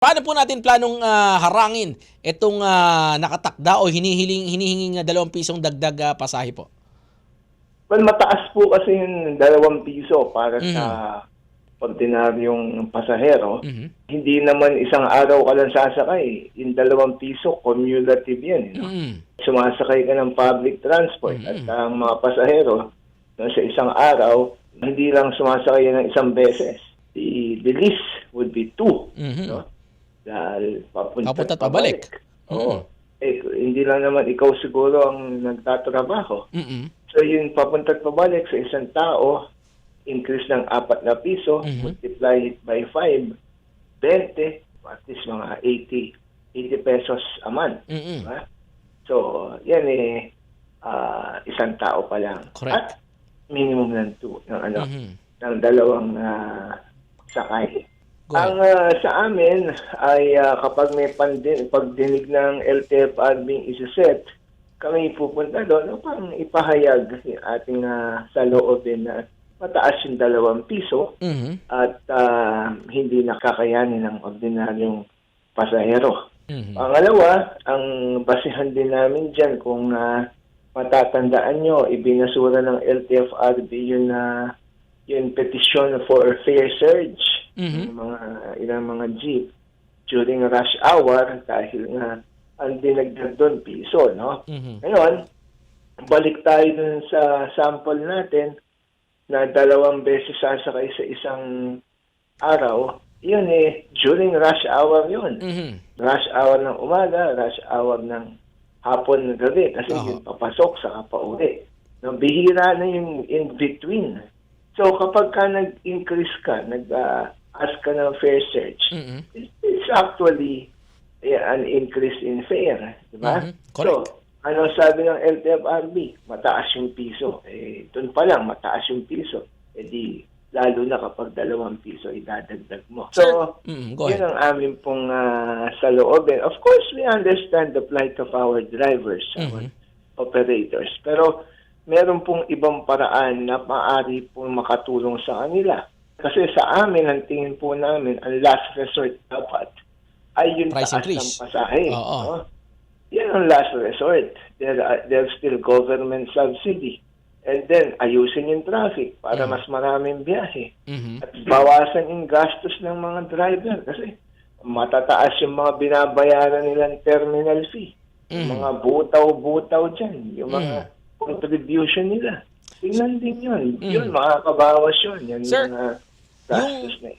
Paano po natin planong ah, harangin itong ah, nakatakda o hinihiling hinihinging ah, dalawang pisong dagdag ah, pasahe po? Well, mataas po kasi yung dalawang piso para Mhm. sa ordinaryong pasahero. Mhm. Hindi naman isang araw ka lang sasakay. Yung dalawang piso, cumulative yan. eh, no? Mm. Sumasakay ka ng public transport Mhm. at ang mga pasahero no, sa isang araw, hindi lang sumasakay ng isang beses. The, the least would be two. Mhm. No? Dahil papunta, Papunta at pabalik. Oo. Eh, hindi lang naman ikaw siguro ang nagtatrabaho. Mm-mm. So yung papunta at pabalik sa isang tao, increase ng apat na piso, Mhm. multiply it by 5, 20, at least mga 80, 80 pesos a month. Mm-mm. Diba? So, yan eh, ah, isang tao pa lang. Correct. At minimum ng two, ng ano, Mhm. ng dalawang ah, sakay. Go ahead. Ang ah, sa amin ay ah, kapag may pandin, pagdinig ng LTFRB isa-set, kami pupunta doon upang ipahayag yung ating uh, saloobin na mataas yung dalawang piso Mhm. at ah, hindi nakakayanin ng ordinaryong pasahero. Mhm. Pangalawa, ang basihan din namin dyan kung ah, matatandaan nyo, ibinasura ng LTFRB yung, na yung petition for fair surge Mhm. ng mga ilang mga jeep during rush hour dahil nga ang dinagdag doon piso, no? Mhm. Ngayon, balik tayo dun sa sample natin na dalawang beses sasakay sa isang araw. Yun eh, during rush hour yun. Mhm. Rush hour ng umaga, rush hour ng hapon ng gabi kasi Oo. yung papasok sa pauwi. No, bihira na yung in between. So kapag ka nag-increase ka, nag-ask ka ng fair search, Mhm. it- it's actually yeah, an increase in fare, di ba? Mhm. Correct. So, ano sabi ng LTFRB? Mataas yung piso. Eh, doon pa lang, mataas yung piso. Eh di, lalo na kapag dalawang piso, idadagdag mo. So, Mhm. Go yun ang amin pong ah, saloobin. Of course, we understand the plight of our drivers, our Mhm. operators. Pero meron pong ibang paraan na maaari pong makatulong sa kanila. Kasi sa amin, ang tingin po namin, ang last resort dapat ay yung Price taas increase. ng pasahe. Oo. no? Yan ang last resort. There, are- there's still government subsidy. And then, ayusin yung traffic para Mhm. mas maraming biyahe. Mhm. At bawasan yung gastos ng mga driver kasi matataas yung mga binabayaran nilang terminal fee. Yung Mhm. mga butaw-butaw dyan, yung mga Mhm. contribution nila. Tingnan din yun. Mhm. Yun, makakabawas yun. Yan Sir, yung mga yung- gastos na yun.